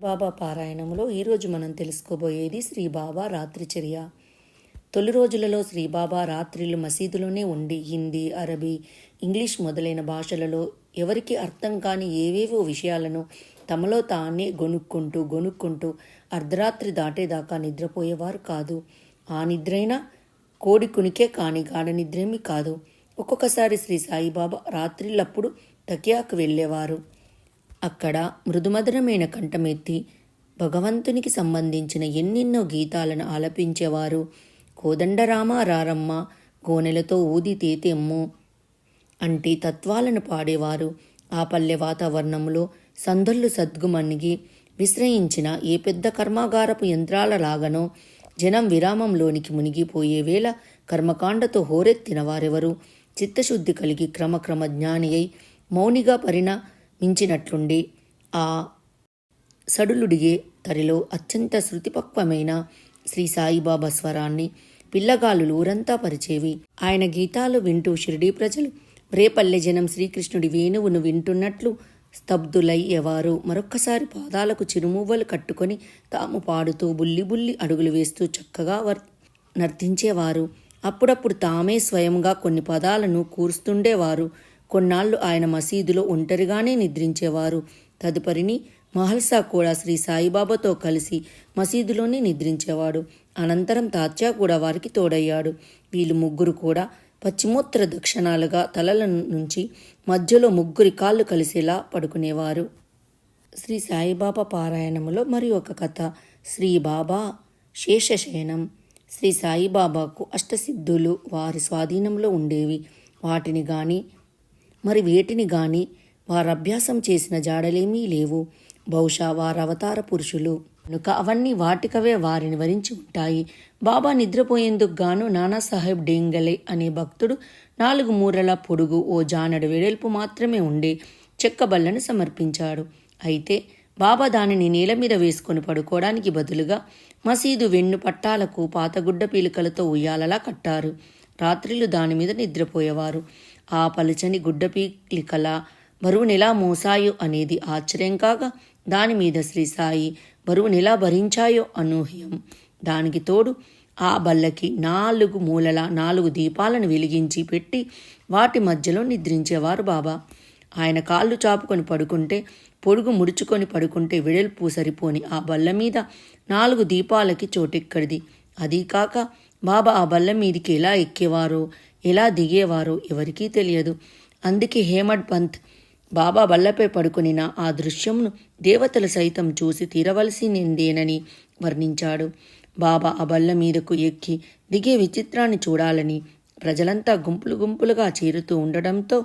బాబా పారాయణంలో ఈరోజు మనం తెలుసుకోబోయేది శ్రీబాబా రాత్రిచర్య. తొలి రోజులలో శ్రీబాబా రాత్రిలు రాత్రిళ్ళు మసీదులోనే ఉండి హిందీ అరబీ ఇంగ్లీష్ మొదలైన భాషలలో ఎవరికి అర్థం కాని ఏవేవో విషయాలను తమలో తానే గొనుక్కుంటూ గొనుక్కుంటూ అర్ధరాత్రి దాటేదాకా నిద్రపోయేవారు కాదు. ఆ నిద్రైనా కోడి కునికే కాని గాఢ నిద్రేమీ కాదు. ఒక్కొక్కసారి శ్రీ సాయిబాబా రాత్రిళ్ళప్పుడు తకియాకు వెళ్ళేవారు. అక్కడ మృదుమధురమైన కంఠమెత్తి భగవంతునికి సంబంధించిన ఎన్నెన్నో గీతాలను ఆలపించేవారు. కోదండరామ రారమ్మ గోనెలతో ఊది తేతెమ్ము అంటి తత్వాలను పాడేవారు. ఆ పల్లె వాతావరణంలో సందొల్లు సద్గుమణిగి విశ్రయించిన ఏ పెద్ద కర్మాగారపు యంత్రాల లాగనో జనం విరామంలోనికి మునిగిపోయే వేళ కర్మకాండతో హోరెత్తిన వారెవరు? చిత్తశుద్ధి కలిగి క్రమక్రమ జ్ఞాని అయి మౌనిగా మించినట్లుండి ఆ సడులుడిగే తరిలో అత్యంత శృతిపక్వమైన శ్రీ సాయిబాబా స్వరాన్ని పిల్లగాలు ఊరంతా పరిచేవి. ఆయన గీతాలు వింటూ షిరిడీ ప్రజలు రేపల్లె జనం శ్రీకృష్ణుడి వేణువును వింటున్నట్లు స్తబ్దులయ్యేవారు. మరొక్కసారి పాదాలకు చిరుమువ్వలు కట్టుకొని తాము పాడుతూ బుల్లి బుల్లి అడుగులు వేస్తూ చక్కగా వర్ నర్తించేవారు. అప్పుడప్పుడు తామే స్వయంగా కొన్ని పదాలను కూరుస్తుండేవారు. కొన్నాళ్ళు ఆయన మసీదులో ఒంటరిగానే నిద్రించేవారు. తదుపరిని మహల్సా కూడా శ్రీ సాయిబాబాతో కలిసి మసీదులోనే నిద్రించేవాడు. అనంతరం తాత్యా కూడా వారికి తోడయ్యాడు. వీళ్ళు ముగ్గురు కూడా పశ్చిమోత్తర దక్షిణాలుగా తలల నుంచి మధ్యలో ముగ్గురి కాళ్ళు కలిసేలా పడుకునేవారు. శ్రీ సాయిబాబా పారాయణములో మరి ఒక కథ. శ్రీ బాబా శేషశయనం. శ్రీ సాయిబాబాకు అష్టసిద్ధులు వారి స్వాధీనంలో ఉండేవి. వాటిని గాని మరి వేటిని గాని వారు అభ్యాసం చేసిన జాడలేమీ లేవు. బహుశా వారవతార అవతార పురుషులు. కనుక అవన్నీ వాటికవే వారిని వరించి ఉంటాయి. బాబా నిద్రపోయేందుకు గాను నానాసాహెబ్ డేంగలే అనే భక్తుడు నాలుగు మూరల పొడుగు ఓ జానడు వెడల్పు మాత్రమే ఉండే చెక్క బల్లను సమర్పించాడు. అయితే బాబా దానిని నేల మీద వేసుకొని పడుకోవడానికి బదులుగా మసీదు వెన్ను పట్టాలకు పాతగుడ్డ పీలికలతో ఉయ్యాలలా కట్టారు. రాత్రిలు దాని మీద నిద్రపోయేవారు. ఆ పలుచని గుడ్డ పీలికల బరువునెలా మోసాయో అనేది ఆశ్చర్యం కాగా దాని మీద శ్రీ బరువునెలా భరించాయో అనూహ్యం. దానికి తోడు ఆ బల్లకి నాలుగు మూలల నాలుగు దీపాలను వెలిగించి పెట్టి వాటి మధ్యలో నిద్రించేవారు బాబా. ఆయన కాళ్ళు చాపుకొని పడుకుంటే పొడుగు ముడుచుకొని పడుకుంటే వెడల్పు సరిపోని ఆ బల్ల మీద నాలుగు దీపాలకి చోటెక్కడిది. అదీ కాక బాబా ఆ బల్ల మీదికి ఎలా ఎక్కేవారో ఎలా దిగేవారో ఎవరికీ తెలియదు. అందుకే హేమడ్ పంత్ బాబా బల్లపై పడుకునిన ఆ దృశ్యంను దేవతలు సైతం చూసి తీరవలసిందేనని వర్ణించాడు. బాబా ఆ బల్ల మీదకు ఎక్కి దిగే విచిత్రాన్ని చూడాలని ప్రజలంతా గుంపులు గుంపులుగా చేరుతూ ఉండడంతో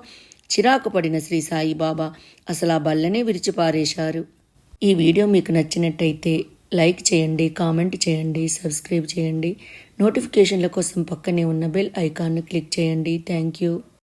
చిరాకు పడిన శ్రీ సాయిబాబా అసలు ఆ బల్లనే విరిచిపారేశారు ఈ వీడియో మీకు నచ్చినట్టయితే లైక్ చేయండి కామెంట్ చేయండి సబ్స్క్రైబ్ చేయండి. నోటిఫికేషన్ల కోసం పక్కనే ఉన్న బెల్ ఐకాన్ను క్లిక్ చేయండి. Thank you.